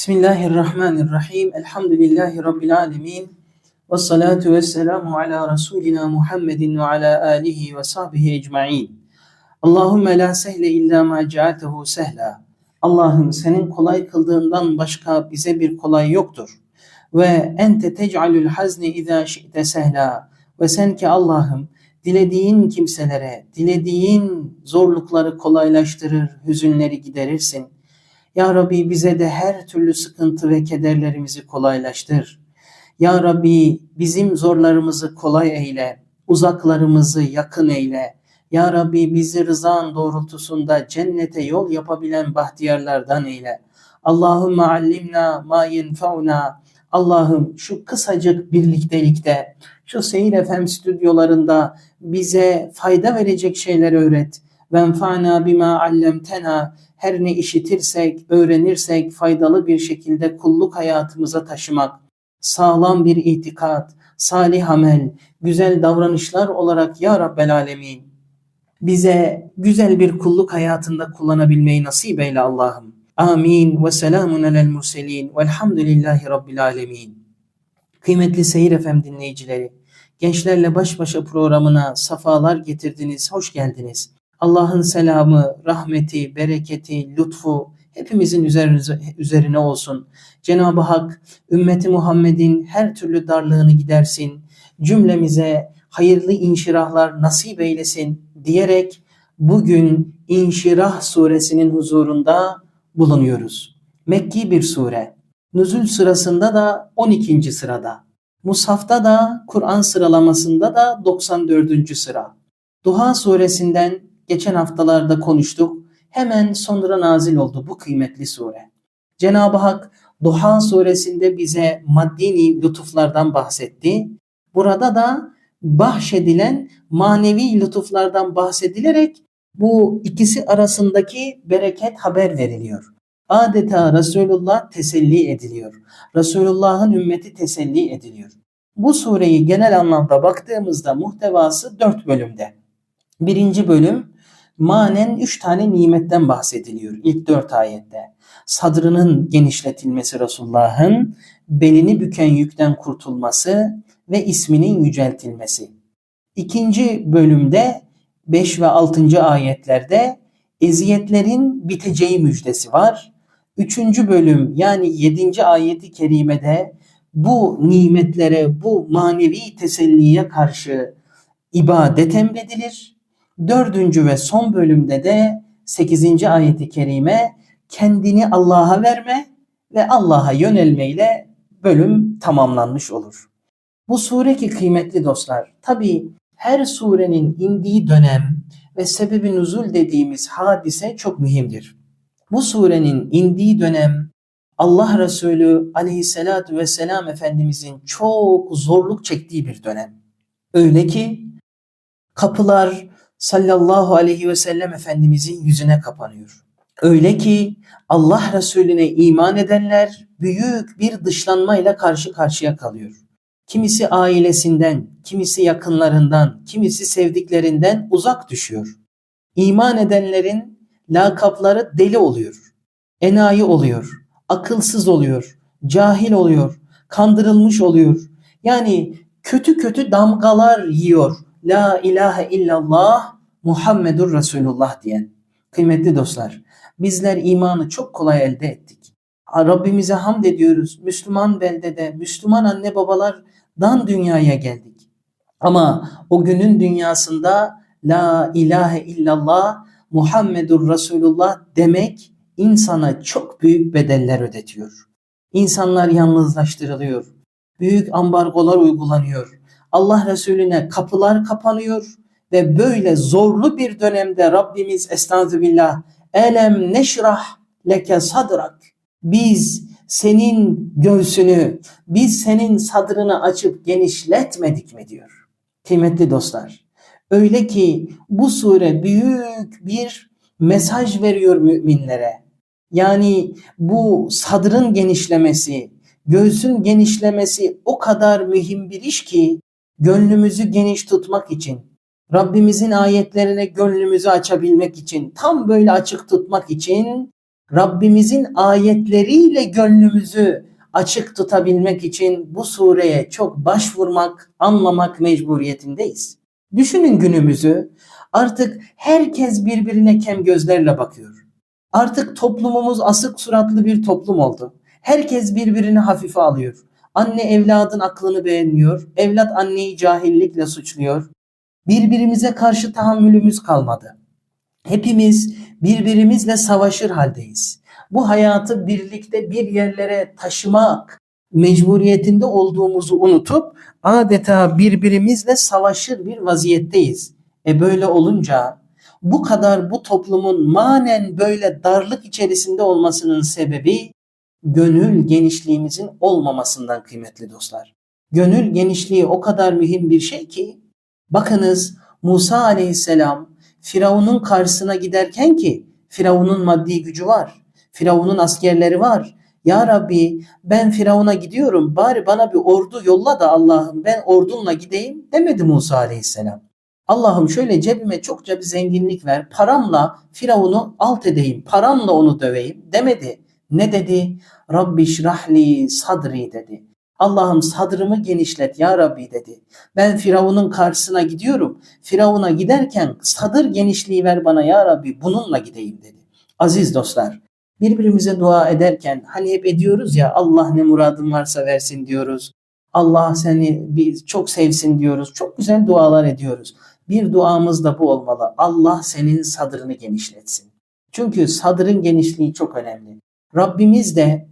Bismillahirrahmanirrahim. Elhamdülillahi Rabbil alemin. Ve salatu ve selamu ala Resulina Muhammedin ve ala alihi ve sahbihi ecma'in. Allahümme la sehle illa ma cealtehu sehla. Allah'ım senin kolay kıldığından başka bize bir kolay yoktur. Ve ente tec'alül hazni izâ şi'te sehla. Ve sen ki Allah'ım dilediğin kimselere, dilediğin zorlukları kolaylaştırır, hüzünleri giderirsin. Ya Rabbi bize de her türlü sıkıntı ve kederlerimizi kolaylaştır. Ya Rabbi bizim zorlarımızı kolay eyle, uzaklarımızı yakın eyle. Ya Rabbi bizi rızan doğrultusunda cennete yol yapabilen bahtiyarlardan eyle. Allahümme allimna ma yenfauna. Allah'ım şu kısacık birliktelikte, şu Seyir FM stüdyolarında bize fayda verecek şeyler öğret. Venfa'na bima allemtena. Her ne işitirsek, öğrenirsek faydalı bir şekilde kulluk hayatımıza taşımak. Sağlam bir itikat, salih amel, güzel davranışlar olarak ya Rabbel Alemin bize güzel bir kulluk hayatında kullanabilmeyi nasip eyle Allah'ım. Amin ve selamun alel murselin velhamdülillahi rabbil alemin. Kıymetli Seyir FM dinleyicileri, Gençlerle Baş Başa programına safalar getirdiniz, hoş geldiniz. Allah'ın selamı, rahmeti, bereketi, lütfu hepimizin üzerine olsun. Cenab-ı Hak ümmeti Muhammed'in her türlü darlığını gidersin. Cümlemize hayırlı inşirahlar nasip eylesin diyerek bugün İnşirah suresinin huzurunda bulunuyoruz. Mekki bir sure. Nüzül sırasında da 12. sırada. Mushafta da Kur'an sıralamasında da 94. sıra. Duha suresinden geçen haftalarda konuştuk. Hemen sonra nazil oldu bu kıymetli sure. Cenab-ı Hak Duha suresinde bize maddi lütuflardan bahsetti. Burada da bahşedilen manevi lütuflardan bahsedilerek bu ikisi arasındaki bereket haber veriliyor. Adeta Resulullah teselli ediliyor. Resulullah'ın ümmeti teselli ediliyor. Bu sureyi genel anlamda baktığımızda muhtevası dört bölümde. Birinci bölüm manen üç tane nimetten bahsediliyor ilk dört ayette. Sadrının genişletilmesi Resulullah'ın, belini büken yükten kurtulması ve isminin yüceltilmesi. İkinci bölümde 5 ve 6. ayetlerde eziyetlerin biteceği müjdesi var. Üçüncü bölüm yani 7. ayeti kerimede bu nimetlere, bu manevi teselliye karşı ibadet emredilir. Dördüncü ve son bölümde de 8. ayeti kerime kendini Allah'a verme ve Allah'a yönelmeyle bölüm tamamlanmış olur. Bu sure ki kıymetli dostlar, tabi her surenin indiği dönem ve sebebi nuzul dediğimiz hadise çok mühimdir. Bu surenin indiği dönem Allah Resulü aleyhissalatü vesselam Efendimizin çok zorluk çektiği bir dönem. Öyle ki kapılar sallallahu aleyhi ve sellem Efendimizin yüzüne kapanıyor. Öyle ki Allah Resulüne iman edenler büyük bir dışlanmayla karşı karşıya kalıyor. Kimisi ailesinden, kimisi yakınlarından, kimisi sevdiklerinden uzak düşüyor. İman edenlerin lakapları deli oluyor, enayi oluyor, akılsız oluyor, cahil oluyor, kandırılmış oluyor. Yani kötü kötü damgalar yiyor. La ilahe illallah Muhammedur Resulullah diyen. Kıymetli dostlar, bizler imanı çok kolay elde ettik. Rabbimize hamd ediyoruz. Müslüman beldede, Müslüman anne babalardan dünyaya geldik. Ama o günün dünyasında La ilahe illallah Muhammedur Resulullah demek insana çok büyük bedeller ödetiyor. İnsanlar yalnızlaştırılıyor. Büyük ambargolar uygulanıyor. Allah Resulüne kapılar kapanıyor ve böyle zorlu bir dönemde Rabbimiz estağfirullah elem neşrah leke sadrak biz senin göğsünü, biz senin sadrını açıp genişletmedik mi diyor. Kıymetli dostlar, öyle ki bu sure büyük bir mesaj veriyor müminlere. Yani bu sadrın genişlemesi, göğsün genişlemesi o kadar mühim bir iş ki gönlümüzü geniş tutmak için, Rabbimizin ayetlerine gönlümüzü açabilmek için, tam böyle açık tutmak için Rabbimizin ayetleriyle gönlümüzü açık tutabilmek için bu sureye çok başvurmak, anlamak mecburiyetindeyiz. Düşünün günümüzü. Artık herkes birbirine kem gözlerle bakıyor. Artık toplumumuz asık suratlı bir toplum oldu. Herkes birbirini hafife alıyor. Anne evladın aklını beğenmiyor. Evlat anneyi cahillikle suçluyor. Birbirimize karşı tahammülümüz kalmadı. Hepimiz birbirimizle savaşır haldeyiz. Bu hayatı birlikte bir yerlere taşımak mecburiyetinde olduğumuzu unutup adeta birbirimizle savaşır bir vaziyetteyiz. E böyle olunca bu kadar bu toplumun manen böyle darlık içerisinde olmasının sebebi gönül genişliğimizin olmamasından kıymetli dostlar. Gönül genişliği o kadar mühim bir şey ki bakınız Musa aleyhisselam Firavun'un karşısına giderken ki Firavun'un maddi gücü var. Firavun'un askerleri var. Ya Rabbi ben Firavun'a gidiyorum bari bana bir ordu yolla da Allah'ım ben ordunla gideyim demedi Musa aleyhisselam. Allah'ım şöyle cebime çokça bir zenginlik ver paramla Firavun'u alt edeyim paramla onu döveyim demedi. Ne dedi? Rabbi şrahli sadri dedi. Allah'ım sadrımı genişlet ya Rabbi dedi. Ben Firavun'un karşısına gidiyorum. Firavun'a giderken sadır genişliği ver bana ya Rabbi bununla gideyim dedi. Aziz dostlar birbirimize dua ederken hani hep ediyoruz ya Allah ne muradın varsa versin diyoruz. Allah seni bir çok sevsin diyoruz. Çok güzel dualar ediyoruz. Bir duamız da bu olmalı. Allah senin sadrını genişletsin. Çünkü sadrın genişliği çok önemli. Rabbimiz de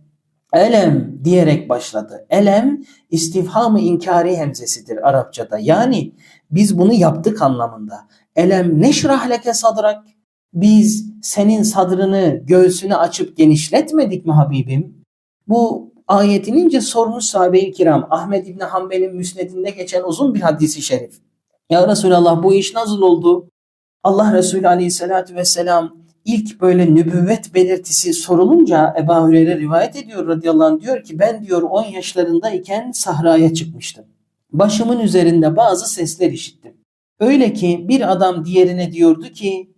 elem diyerek başladı. Elem istifhamı inkari hemzesidir Arapçada. Yani biz bunu yaptık anlamında. Elem neşrah leke sadrak. Biz senin sadrını, göğsünü açıp genişletmedik mi Habibim? Bu ayetin ince sormuş sahabe-i kiram. Ahmet İbni Hanbel'in müsnedinde geçen uzun bir hadisi şerif. Ya Resulallah bu iş nasıl oldu? Allah Resulü aleyhissalatü vesselam ilk böyle nübüvvet belirtisi sorulunca Ebu Hureyre rivayet ediyor radıyallahu anh diyor ki ben diyor 10 yaşlarındayken sahraya çıkmıştım. Başımın üzerinde bazı sesler işittim. Öyle ki bir adam diğerine diyordu ki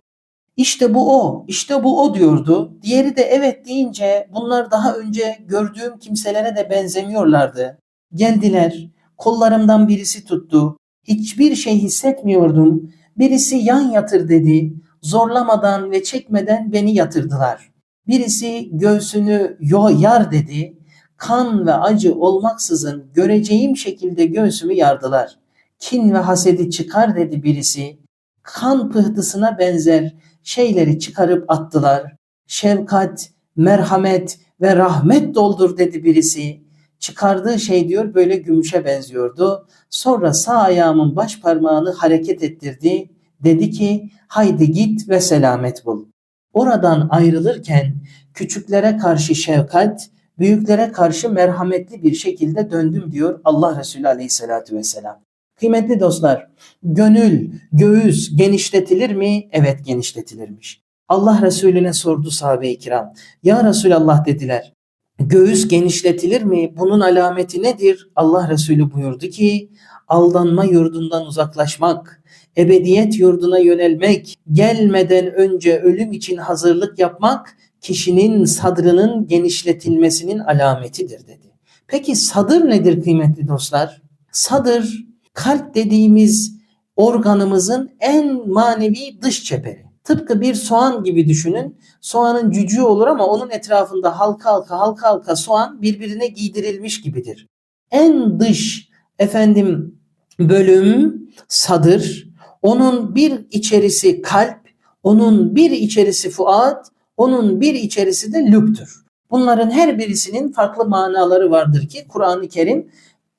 işte bu o, işte bu o diyordu. Diğeri de evet deyince bunlar daha önce gördüğüm kimselere de benzemiyorlardı. Geldiler, kollarımdan birisi tuttu. Hiçbir şey hissetmiyordum. Birisi yan yatır dedi. Zorlamadan ve çekmeden beni yatırdılar. Birisi göğsünü yo yar dedi. Kan ve acı olmaksızın göreceğim şekilde göğsümü yardılar. Kin ve hasedi çıkar dedi birisi. Kan pıhtısına benzer şeyleri çıkarıp attılar. Şefkat, merhamet ve rahmet doldur dedi birisi. Çıkardığı şey diyor böyle gümüşe benziyordu. Sonra sağ ayağımın baş parmağını hareket ettirdi. Dedi ki haydi git ve selamet bul. Oradan ayrılırken küçüklere karşı şefkat, büyüklere karşı merhametli bir şekilde döndüm diyor Allah Resulü Aleyhisselatü Vesselam. Kıymetli dostlar, gönül, göğüs genişletilir mi? Evet genişletilirmiş. Allah Resulüne sordu sahabe-i kiram. Ya Resulallah dediler. Göğüs genişletilir mi? Bunun alameti nedir? Allah Resulü buyurdu ki aldanma yurdundan uzaklaşmak, ebediyet yurduna yönelmek, gelmeden önce ölüm için hazırlık yapmak kişinin sadrının genişletilmesinin alametidir dedi. Peki sadır nedir kıymetli dostlar? Sadır kalp dediğimiz organımızın en manevi dış çeperi. Tıpkı bir soğan gibi düşünün. Soğanın cücüğü olur ama onun etrafında halka halka halka halka soğan birbirine giydirilmiş gibidir. En dış efendim bölüm sadır, onun bir içerisi kalp, onun bir içerisi fuat, onun bir içerisi de lübdür. Bunların her birisinin farklı manaları vardır ki Kur'an-ı Kerim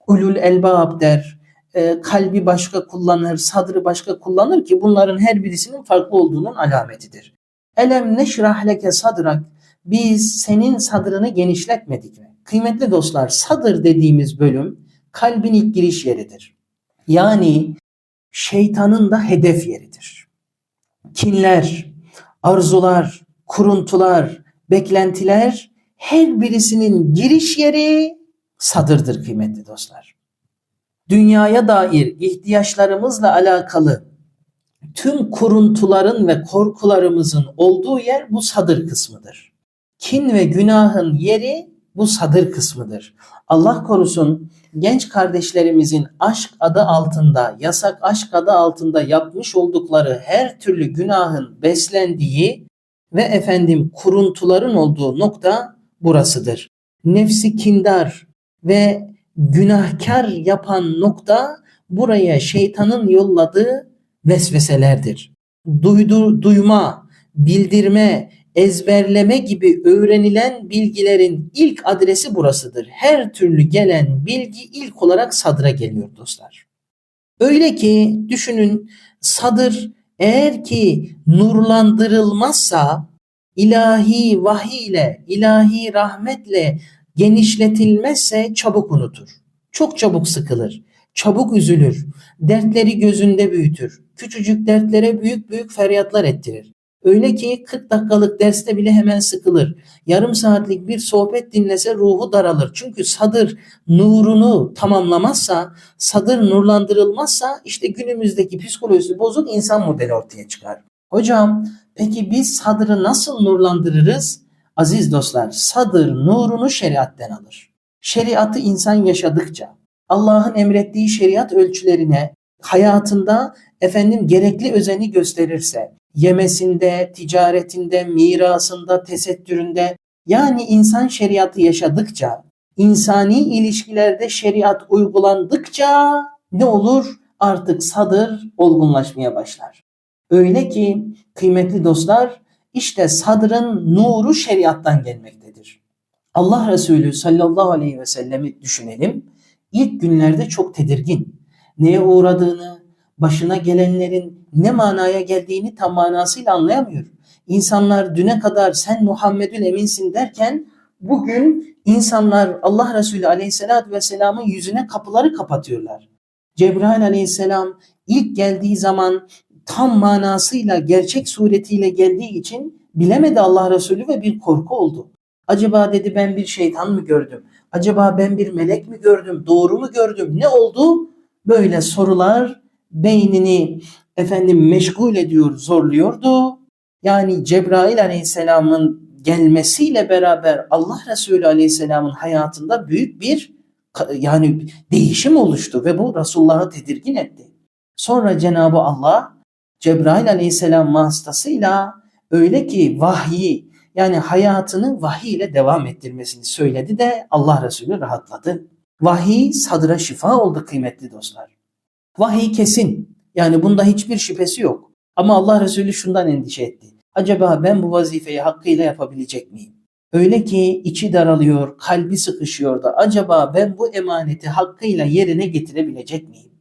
ulul elbab der, e, kalbi başka kullanır, sadrı başka kullanır ki bunların her birisinin farklı olduğunun alametidir. Elem neşrah leke sadrak biz senin sadrını genişletmedik mi? Kıymetli dostlar sadır dediğimiz bölüm kalbin ilk giriş yeridir. Yani şeytanın da hedef yeridir. Kinler, arzular, kuruntular, beklentiler her birisinin giriş yeri sadırdır kıymetli dostlar dünyaya dair ihtiyaçlarımızla alakalı tüm kuruntuların ve korkularımızın olduğu yer bu sadır kısmıdır. kin ve günahın yeri bu sadır kısmıdır. Allah korusun genç kardeşlerimizin aşk adı altında, yasak aşk adı altında yapmış oldukları her türlü günahın beslendiği ve efendim kuruntuların olduğu nokta burasıdır. Nefsi kindar ve günahkar yapan nokta buraya şeytanın yolladığı vesveselerdir. Duydu, duyma, bildirme, ezberleme gibi öğrenilen bilgilerin ilk adresi burasıdır. Her türlü gelen bilgi ilk olarak sadra geliyor dostlar. Öyle ki düşünün sadır eğer ki nurlandırılmazsa ilahi vahiy ilahi rahmetle genişletilmezse çabuk unutur. Çok çabuk sıkılır, çabuk üzülür, dertleri gözünde büyütür. Küçücük dertlere büyük büyük feryatlar ettirir. Öyle ki 40 dakikalık derste bile hemen sıkılır. Yarım saatlik bir sohbet dinlese ruhu daralır. Çünkü sadır nurunu tamamlamazsa, sadır nurlandırılmazsa işte günümüzdeki psikolojisi bozuk insan modeli ortaya çıkar. Hocam peki biz sadrı nasıl nurlandırırız? Aziz dostlar sadır nurunu şeriatten alır. Şeriatı insan yaşadıkça, Allah'ın emrettiği şeriat ölçülerine hayatında efendim gerekli özeni gösterirse, yemesinde, ticaretinde, mirasında, tesettüründe yani insan şeriatı yaşadıkça, insani ilişkilerde şeriat uygulandıkça ne olur? Artık sadır olgunlaşmaya başlar. Öyle ki kıymetli dostlar işte sadrın nuru şeriattan gelmektedir. Allah Resulü sallallahu aleyhi ve sellemi düşünelim. İlk günlerde çok tedirgin. Neye uğradığını, başına gelenlerin ne manaya geldiğini tam manasıyla anlayamıyor. İnsanlar düne kadar sen Muhammedül Eminsin derken bugün insanlar Allah Resulü Aleyhisselatü Vesselam'ın yüzüne kapıları kapatıyorlar. Cebrail Aleyhisselam ilk geldiği zaman tam manasıyla gerçek suretiyle geldiği için bilemedi Allah Resulü ve bir korku oldu. Acaba dedi ben bir şeytan mı gördüm? Acaba ben bir melek mi gördüm? Doğru mu gördüm? Ne oldu? Böyle sorular beynini efendim meşgul ediyor, zorluyordu. Yani Cebrail Aleyhisselam'ın gelmesiyle beraber Allah Resulü Aleyhisselam'ın hayatında büyük bir yani değişim oluştu ve bu Resulullah'ı tedirgin etti. Sonra Cenabı Allah Cebrail Aleyhisselam vasıtasıyla öyle ki vahyi yani hayatını vahiy ile devam ettirmesini söyledi de Allah Resulü rahatladı. Vahiy sadıra şifa oldu kıymetli dostlar. Vahiy kesin. Yani bunda hiçbir şüphesi yok. Ama Allah Resulü şundan endişe etti. Acaba ben bu vazifeyi hakkıyla yapabilecek miyim? Öyle ki içi daralıyor, kalbi sıkışıyor da acaba ben bu emaneti hakkıyla yerine getirebilecek miyim?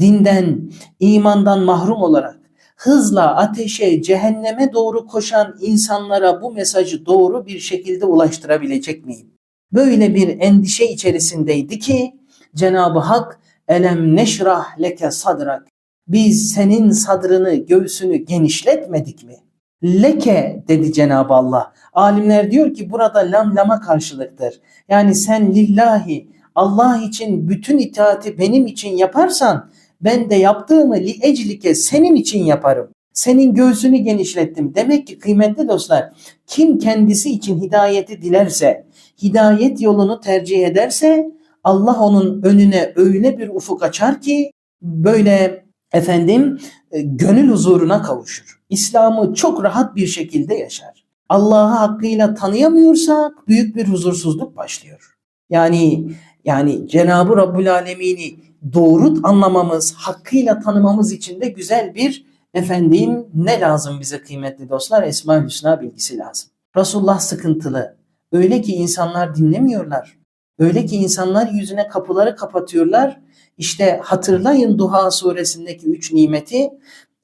Dinden, imandan mahrum olarak hızla ateşe, cehenneme doğru koşan insanlara bu mesajı doğru bir şekilde ulaştırabilecek miyim? Böyle bir endişe içerisindeydi ki Cenab-ı Hak elem neşrah leke sadrak biz senin sadrını, göğsünü genişletmedik mi? Leke dedi Cenab-ı Allah. Alimler diyor ki burada lam lama karşılıktır. Yani sen lillahi Allah için bütün itaati benim için yaparsan ben de yaptığımı li eclike senin için yaparım. Senin göğsünü genişlettim. Demek ki kıymetli dostlar kim kendisi için hidayeti dilerse, hidayet yolunu tercih ederse Allah onun önüne öyle bir ufuk açar ki böyle efendim e, gönül huzuruna kavuşur. İslam'ı çok rahat bir şekilde yaşar. Allah'ı hakkıyla tanıyamıyorsak büyük bir huzursuzluk başlıyor. Yani yani Cenab-ı Rabbül Alemin'i doğru anlamamız, hakkıyla tanımamız için de güzel bir efendim ne lazım bize kıymetli dostlar? Esma-ül Hüsna bilgisi lazım. Resulullah sıkıntılı. Öyle ki insanlar dinlemiyorlar. Öyle ki insanlar yüzüne kapıları kapatıyorlar. İşte hatırlayın Duha suresindeki üç nimeti.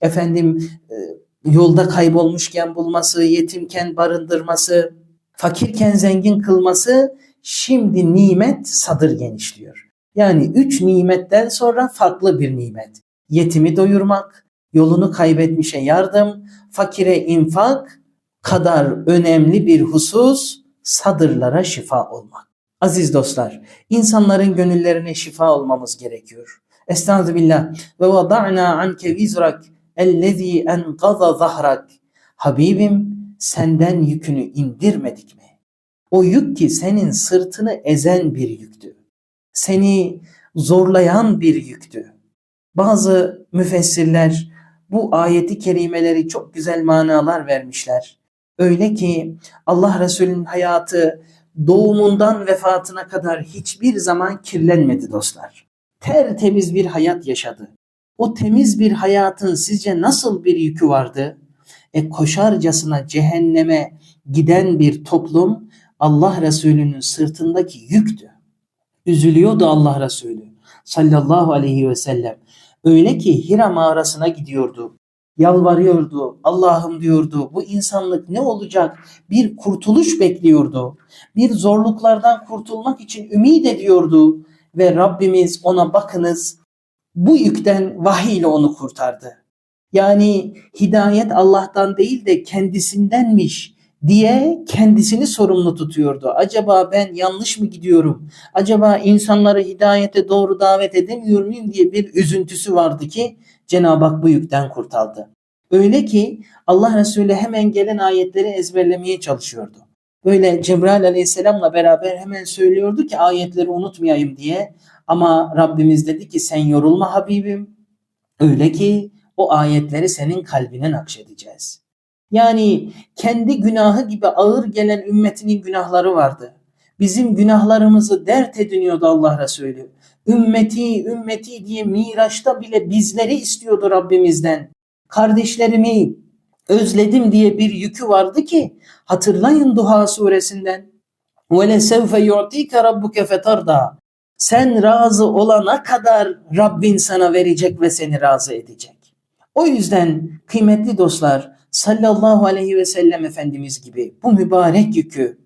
Efendim e, yolda kaybolmuşken bulması, yetimken barındırması, fakirken zengin kılması, şimdi nimet sadır genişliyor. Yani üç nimetten sonra farklı bir nimet. Yetimi doyurmak, yolunu kaybetmişe yardım, fakire infak kadar önemli bir husus sadırlara şifa olmak. Aziz dostlar, insanların gönüllerine şifa olmamız gerekiyor. Estağfirullah ve vada'na anke vizrak ellezî enqaza zahrak. Habibim senden yükünü indirmedik mi? O yük ki senin sırtını ezen bir yüktü. Seni zorlayan bir yüktü. Bazı müfessirler bu ayeti kerimeleri çok güzel manalar vermişler. Öyle ki Allah Resulü'nün hayatı doğumundan vefatına kadar hiçbir zaman kirlenmedi dostlar. Tertemiz bir hayat yaşadı. O temiz bir hayatın sizce nasıl bir yükü vardı? E koşarcasına cehenneme giden bir toplum Allah Resulü'nün sırtındaki yüktü. Üzülüyordu Allah Resulü sallallahu aleyhi ve sellem. Öyle ki Hira mağarasına gidiyordu. Yalvarıyordu. Allah'ım diyordu. Bu insanlık ne olacak? Bir kurtuluş bekliyordu. Bir zorluklardan kurtulmak için ümit ediyordu. Ve Rabbimiz ona bakınız bu yükten vahiy ile onu kurtardı. Yani hidayet Allah'tan değil de kendisindenmiş diye kendisini sorumlu tutuyordu. Acaba ben yanlış mı gidiyorum? Acaba insanları hidayete doğru davet edemiyor muyum diye bir üzüntüsü vardı ki Cenab-ı Hak bu yükten kurtardı. Öyle ki Allah Resulü hemen gelen ayetleri ezberlemeye çalışıyordu. Böyle Cebrail aleyhisselamla beraber hemen söylüyordu ki ayetleri unutmayayım diye. Ama Rabbimiz dedi ki sen yorulma Habibim. Öyle ki o ayetleri senin kalbine nakşedeceğiz. Yani kendi günahı gibi ağır gelen ümmetinin günahları vardı. Bizim günahlarımızı dert ediniyordu Allah Resulü. Ümmeti, ümmeti diye Miraç'ta bile bizleri istiyordu Rabbimizden. Kardeşlerimi özledim diye bir yükü vardı ki hatırlayın Duha suresinden. وَلَسَوْفَ يُعْتِيكَ رَبُّكَ فَتَرْضَى Sen razı olana kadar Rabbin sana verecek ve seni razı edecek. O yüzden kıymetli dostlar sallallahu aleyhi ve sellem Efendimiz gibi bu mübarek yükü,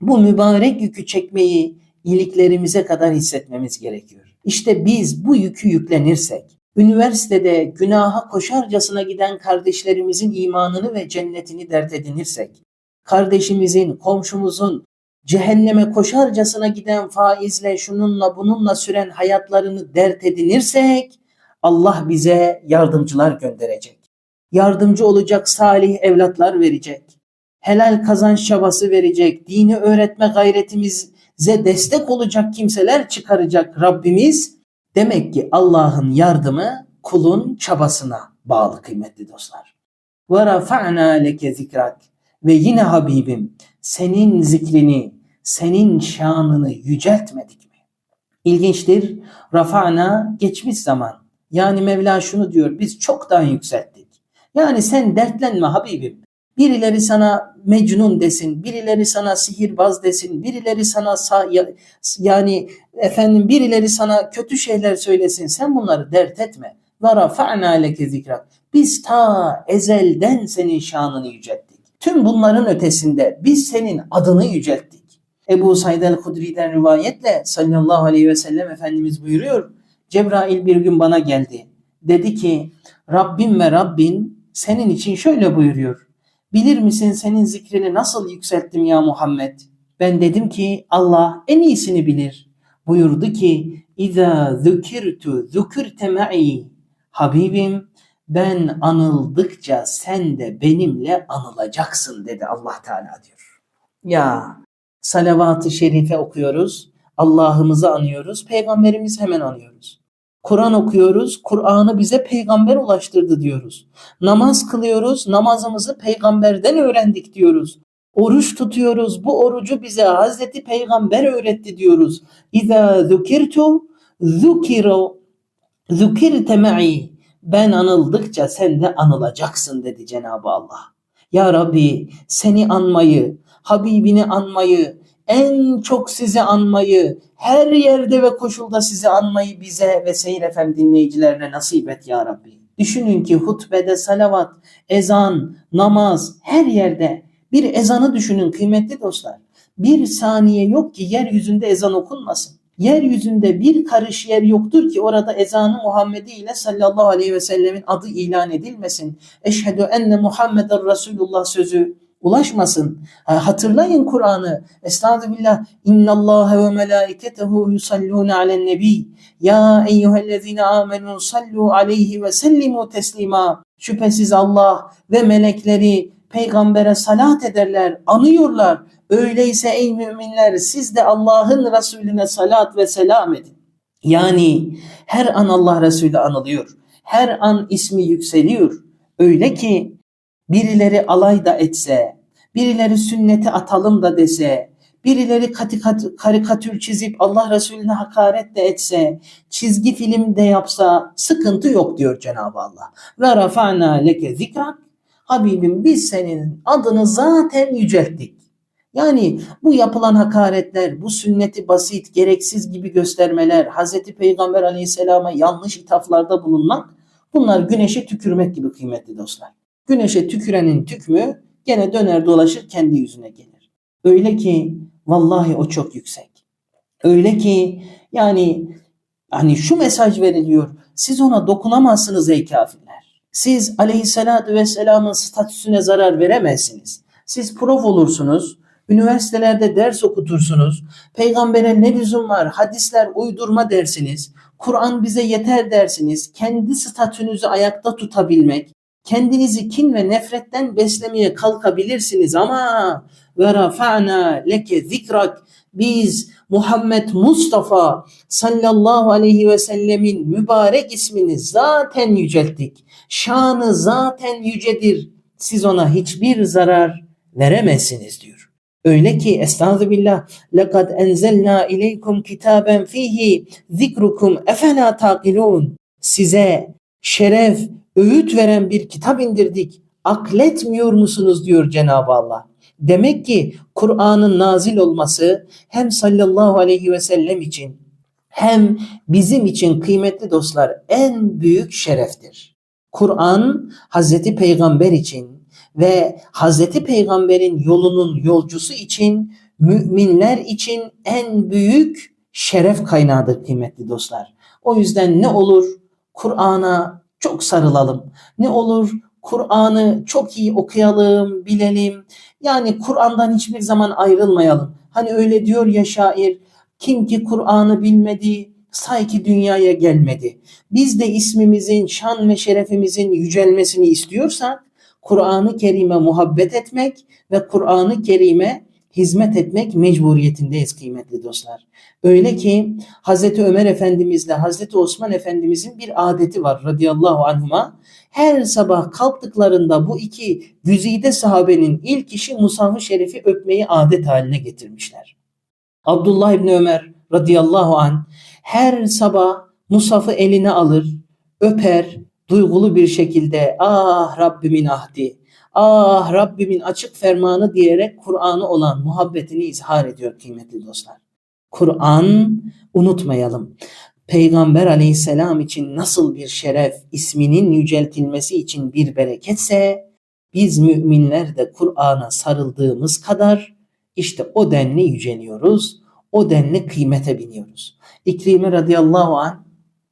bu mübarek yükü çekmeyi iliklerimize kadar hissetmemiz gerekiyor. İşte biz bu yükü yüklenirsek, üniversitede günaha koşarcasına giden kardeşlerimizin imanını ve cennetini dert edinirsek, kardeşimizin, komşumuzun cehenneme koşarcasına giden faizle, şununla bununla süren hayatlarını dert edinirsek, Allah bize yardımcılar gönderecek. Yardımcı olacak salih evlatlar verecek. Helal kazanç çabası verecek. Dini öğretme gayretimize destek olacak kimseler çıkaracak Rabbimiz. Demek ki Allah'ın yardımı kulun çabasına bağlı kıymetli dostlar. Ve rafa'na leke zikrak. Ve yine Habibim senin zikrini, senin şanını yüceltmedik mi? İlginçtir. Rafa'na geçmiş zaman. Yani Mevla şunu diyor biz çoktan yükselttik. Yani sen dertlenme Habibim. Birileri sana mecnun desin, birileri sana sihirbaz desin, birileri sana sa- yani efendim birileri sana kötü şeyler söylesin. Sen bunları dert etme. Ve rafa'na leke zikrak. Biz ta ezelden senin şanını yücelttik. Tüm bunların ötesinde biz senin adını yücelttik. Ebu Said el-Hudri'den rivayetle sallallahu aleyhi ve sellem Efendimiz buyuruyor. Cebrail bir gün bana geldi. Dedi ki Rabbim ve Rabbin senin için şöyle buyuruyor. Bilir misin senin zikrini nasıl yükselttim ya Muhammed? Ben dedim ki Allah en iyisini bilir. Buyurdu ki İza zükirtu zükirte ma'i. Habibim ben anıldıkça sen de benimle anılacaksın dedi Allah Teala diyor. Ya salavat-ı şerife okuyoruz. Allah'ımızı anıyoruz. Peygamberimizi hemen anıyoruz. Kur'an okuyoruz. Kur'an'ı bize peygamber ulaştırdı diyoruz. Namaz kılıyoruz. Namazımızı peygamberden öğrendik diyoruz. Oruç tutuyoruz. Bu orucu bize Hazreti Peygamber öğretti diyoruz. İza zukirtu zukiru zukirte ma'i. Ben anıldıkça sen de anılacaksın dedi Cenab-ı Allah. Ya Rabbi seni anmayı, Habibini anmayı, en çok sizi anmayı, her yerde ve koşulda sizi anmayı bize ve Seyir Efem dinleyicilerine nasip et ya Rabbi. Düşünün ki hutbede salavat, ezan, namaz her yerde bir ezanı düşünün kıymetli dostlar. Bir saniye yok ki yeryüzünde ezan okunmasın. Yeryüzünde bir karış yer yoktur ki orada ezanı Muhammedi ile sallallahu aleyhi ve sellemin adı ilan edilmesin. Eşhedü enne Muhammeden Resulullah sözü ulaşmasın. Hatırlayın Kur'an'ı. Estağfirullah. İnna Allah ve melaiketehu yusallun alen nebi. Ya eyyühellezine amenu sallu aleyhi ve sellimu teslima. Şüphesiz Allah ve melekleri peygambere salat ederler, anıyorlar. Öyleyse ey müminler siz de Allah'ın Resulüne salat ve selam edin. Yani her an Allah Resulü anılıyor. Her an ismi yükseliyor. Öyle ki birileri alay da etse, birileri sünneti atalım da dese, birileri karikatür çizip Allah Resulüne hakaret de etse, çizgi film de yapsa sıkıntı yok diyor Cenab-ı Allah. Ve rafa'na leke zikrak. Habibim biz senin adını zaten yücelttik. Yani bu yapılan hakaretler, bu sünneti basit, gereksiz gibi göstermeler, Hazreti Peygamber aleyhisselama yanlış ithaflarda bulunmak bunlar güneşe tükürmek gibi kıymetli dostlar. Güneşe tükürenin tükmü gene döner dolaşır kendi yüzüne gelir. Öyle ki vallahi o çok yüksek. Öyle ki yani hani şu mesaj veriliyor. Siz ona dokunamazsınız ey kafirler. Siz aleyhissalatü vesselamın statüsüne zarar veremezsiniz. Siz prof olursunuz, üniversitelerde ders okutursunuz, peygambere ne lüzum var, hadisler uydurma dersiniz, Kur'an bize yeter dersiniz, kendi statünüzü ayakta tutabilmek, kendinizi kin ve nefretten beslemeye kalkabilirsiniz ama ve rafa'na leke zikrak biz Muhammed Mustafa sallallahu aleyhi ve sellemin mübarek ismini zaten yücelttik. Şanı zaten yücedir. Siz ona hiçbir zarar veremezsiniz diyor. Öyle ki estağfirullah lekad enzelna ileykum kitaben fihi zikrukum efela taqilun. Size şeref, öğüt veren bir kitap indirdik. Akletmiyor musunuz diyor Cenab-ı Allah. Demek ki Kur'an'ın nazil olması hem sallallahu aleyhi ve sellem için hem bizim için kıymetli dostlar en büyük şereftir. Kur'an Hazreti Peygamber için ve Hazreti Peygamber'in yolunun yolcusu için müminler için en büyük şeref kaynağıdır kıymetli dostlar. O yüzden ne olur Kur'an'a çok sarılalım. Ne olur Kur'an'ı çok iyi okuyalım, bilelim. Yani Kur'an'dan hiçbir zaman ayrılmayalım. Hani öyle diyor ya şair, kim ki Kur'an'ı bilmedi, say ki dünyaya gelmedi. Biz de ismimizin, şan ve şerefimizin yücelmesini istiyorsak, Kur'an-ı Kerim'e muhabbet etmek ve Kur'an-ı Kerim'e hizmet etmek mecburiyetindeyiz kıymetli dostlar. Öyle ki Hazreti Ömer Efendimizle Hazreti Osman Efendimizin bir adeti var radıyallahu anhuma. Her sabah kalktıklarında bu iki güzide sahabenin ilk işi Musaf-ı Şerif'i öpmeyi adet haline getirmişler. Abdullah İbni Ömer radıyallahu an her sabah Musaf'ı eline alır, öper, duygulu bir şekilde ah Rabbimin ahdi, ah Rabbimin açık fermanı diyerek Kur'an'ı olan muhabbetini izhar ediyor kıymetli dostlar. Kur'an unutmayalım. Peygamber aleyhisselam için nasıl bir şeref, isminin yüceltilmesi için bir bereketse, biz müminler de Kur'an'a sarıldığımız kadar işte o denli yüceliyoruz, o denli kıymete biniyoruz. İkrime radıyallahu anh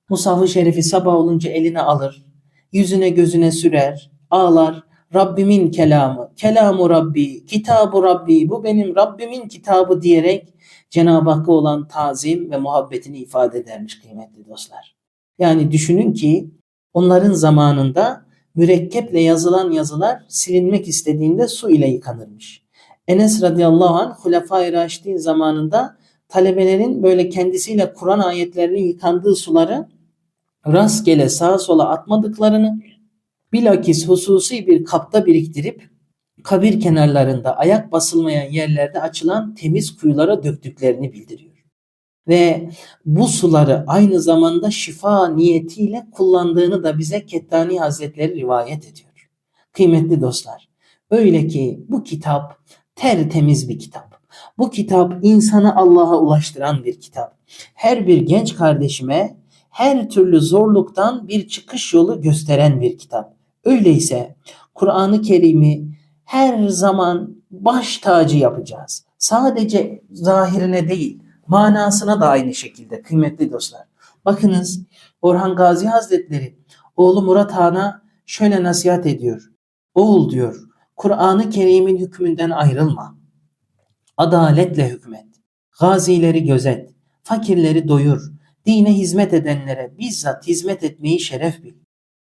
Musaf-ı Şerif'i sabah olunca eline alır, yüzüne gözüne sürer, ağlar. Rabbimin kelamı, kelamu Rabbi, kitabı Rabbi, bu benim Rabbimin kitabı diyerek Cenab-ı Hakk'a olan tazim ve muhabbetini ifade edermiş kıymetli dostlar. Yani düşünün ki onların zamanında mürekkeple yazılan yazılar silinmek istediğinde su ile yıkanırmış. Enes radıyallahu anh Hulefai Raşidin zamanında talebelerin böyle kendisiyle Kur'an ayetlerinin yıkandığı suları rastgele sağa sola atmadıklarını bilakis hususi bir kapta biriktirip kabir kenarlarında ayak basılmayan yerlerde açılan temiz kuyulara döktüklerini bildiriyor. Ve bu suları aynı zamanda şifa niyetiyle kullandığını da bize Kettani Hazretleri rivayet ediyor. Kıymetli dostlar, öyle ki bu kitap tertemiz bir kitap. Bu kitap insanı Allah'a ulaştıran bir kitap. Her bir genç kardeşime her türlü zorluktan bir çıkış yolu gösteren bir kitap. Öyleyse Kur'an-ı Kerim'i her zaman baş tacı yapacağız. Sadece zahirine değil, manasına da aynı şekilde kıymetli dostlar. Bakınız Orhan Gazi Hazretleri oğlu Murat Han'a şöyle nasihat ediyor. Oğul diyor, Kur'an-ı Kerim'in hükmünden ayrılma. Adaletle hükmet. Gazileri gözet. Fakirleri doyur. Dine hizmet edenlere bizzat hizmet etmeyi şeref bil.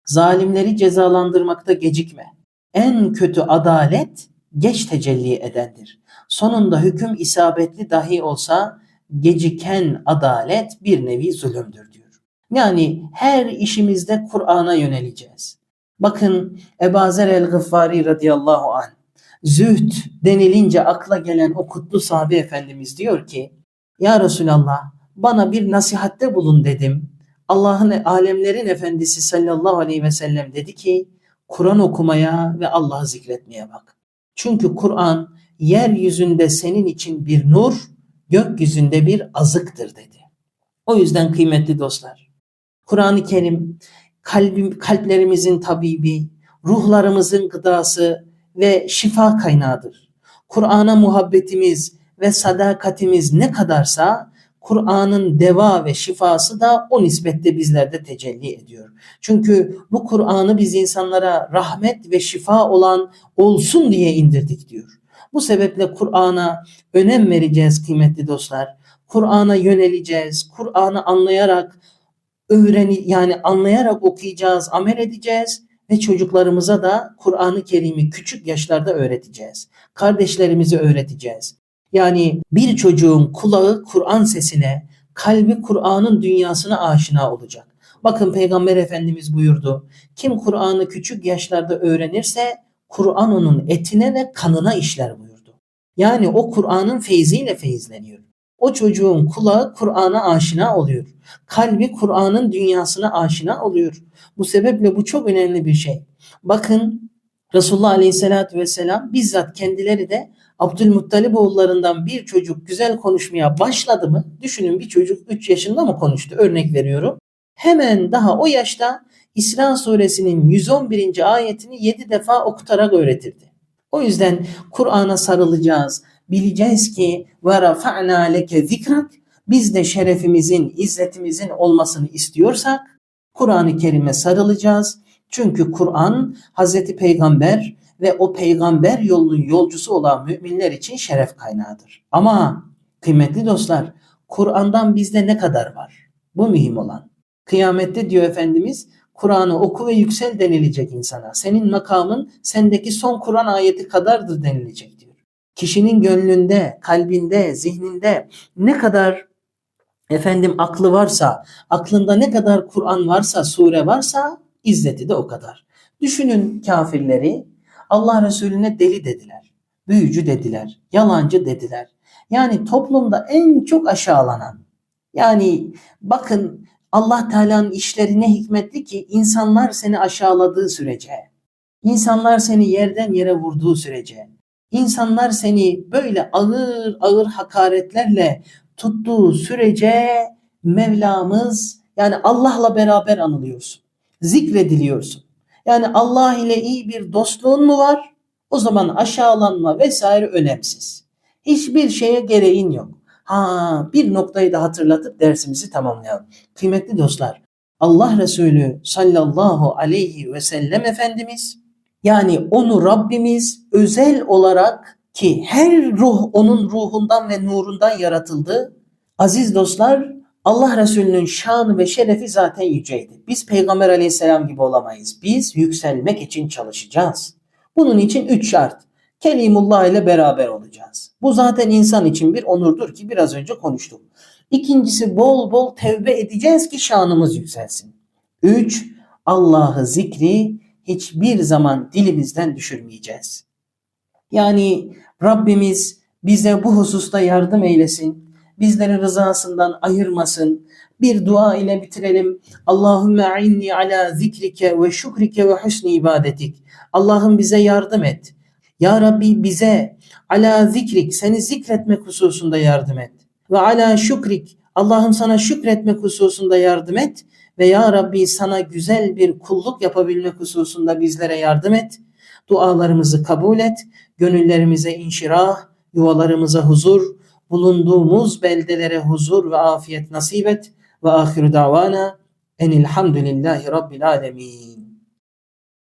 Zalimleri cezalandırmakta gecikme. En kötü adalet geç tecelli edendir. Sonunda hüküm isabetli dahi olsa geciken adalet bir nevi zulümdür diyor. Yani her işimizde Kur'an'a yöneleceğiz. Bakın Ebazer el-Gıffari radıyallahu anh zühd denilince akla gelen o kutlu sahabe efendimiz diyor ki Ya Resulallah bana bir nasihatte bulun dedim. Allah'ın alemlerin efendisi sallallahu aleyhi ve sellem dedi ki Kur'an okumaya ve Allah'ı zikretmeye bak. Çünkü Kur'an yeryüzünde senin için bir nur, gökyüzünde bir azıktır dedi. O yüzden kıymetli dostlar, Kur'an-ı Kerim kalbim, kalplerimizin tabibi, ruhlarımızın gıdası ve şifa kaynağıdır. Kur'an'a muhabbetimiz ve sadakatimiz ne kadarsa Kur'an'ın deva ve şifası da o nispette bizlerde tecelli ediyor. Çünkü bu Kur'an'ı biz insanlara rahmet ve şifa olan olsun diye indirdik diyor. Bu sebeple Kur'an'a önem vereceğiz kıymetli dostlar. Kur'an'a yöneleceğiz. Kur'an'ı anlayarak öğreni yani anlayarak okuyacağız, amel edeceğiz ve çocuklarımıza da Kur'an-ı Kerim'i küçük yaşlarda öğreteceğiz. Kardeşlerimize öğreteceğiz. Yani bir çocuğun kulağı Kur'an sesine, kalbi Kur'an'ın dünyasına aşina olacak. Bakın Peygamber Efendimiz buyurdu. Kim Kur'an'ı küçük yaşlarda öğrenirse Kur'an onun etine ve kanına işler buyurdu. Yani o Kur'an'ın feyziyle feyizleniyor. O çocuğun kulağı Kur'an'a aşina oluyor. Kalbi Kur'an'ın dünyasına aşina oluyor. Bu sebeple bu çok önemli bir şey. Bakın Resulullah Aleyhisselatü Vesselam bizzat kendileri de Abdülmuttalip oğullarından bir çocuk güzel konuşmaya başladı mı? Düşünün bir çocuk 3 yaşında mı konuştu? Örnek veriyorum. Hemen daha o yaşta İsra suresinin 111. ayetini 7 defa okutarak öğretirdi. O yüzden Kur'an'a sarılacağız. Bileceğiz ki ve rafa'na leke zikrak biz de şerefimizin, izzetimizin olmasını istiyorsak Kur'an-ı Kerim'e sarılacağız. Çünkü Kur'an Hazreti Peygamber ve o peygamber yolunun yolcusu olan müminler için şeref kaynağıdır. Ama kıymetli dostlar Kur'an'dan bizde ne kadar var? Bu mühim olan. Kıyamette diyor Efendimiz Kur'an'ı oku ve yüksel denilecek insana. Senin makamın sendeki son Kur'an ayeti kadardır denilecek diyor. Kişinin gönlünde, kalbinde, zihninde ne kadar efendim aklı varsa, aklında ne kadar Kur'an varsa, sure varsa izzeti de o kadar. Düşünün kafirleri Allah Resulüne deli dediler, büyücü dediler, yalancı dediler. Yani toplumda en çok aşağılanan. Yani bakın Allah Teala'nın işleri ne hikmetli ki insanlar seni aşağıladığı sürece, insanlar seni yerden yere vurduğu sürece, insanlar seni böyle ağır ağır hakaretlerle tuttuğu sürece Mevlamız yani Allah'la beraber anılıyorsun. Zikrediliyorsun. Yani Allah ile iyi bir dostluğun mu var? O zaman aşağılanma vesaire önemsiz. Hiçbir şeye gereğin yok. Ha bir noktayı da hatırlatıp dersimizi tamamlayalım. Kıymetli dostlar, Allah Resulü sallallahu aleyhi ve sellem Efendimiz yani onu Rabbimiz özel olarak ki her ruh onun ruhundan ve nurundan yaratıldı. Aziz dostlar Allah Resulü'nün şanı ve şerefi zaten yüceydi. Biz Peygamber aleyhisselam gibi olamayız. Biz yükselmek için çalışacağız. Bunun için üç şart. Kelimullah ile beraber olacağız. Bu zaten insan için bir onurdur ki biraz önce konuştuk. İkincisi bol bol tevbe edeceğiz ki şanımız yükselsin. Üç, Allah'ı zikri hiçbir zaman dilimizden düşürmeyeceğiz. Yani Rabbimiz bize bu hususta yardım eylesin. Bizleri rızasından ayırmasın. Bir dua ile bitirelim. Allahümme inni ala zikrike ve şükrike ve husni ibadetik. Allah'ım bize yardım et. Ya Rabbi bize ala zikrik seni zikretmek hususunda yardım et. Ve ala şükrik Allah'ım sana şükretmek hususunda yardım et. Ve ya Rabbi sana güzel bir kulluk yapabilmek hususunda bizlere yardım et. Dualarımızı kabul et. Gönüllerimize inşirah, yuvalarımıza huzur, bulunduğumuz beldelere huzur ve afiyet nasip et. Ve ahiru davana enilhamdülillahi rabbil alemin.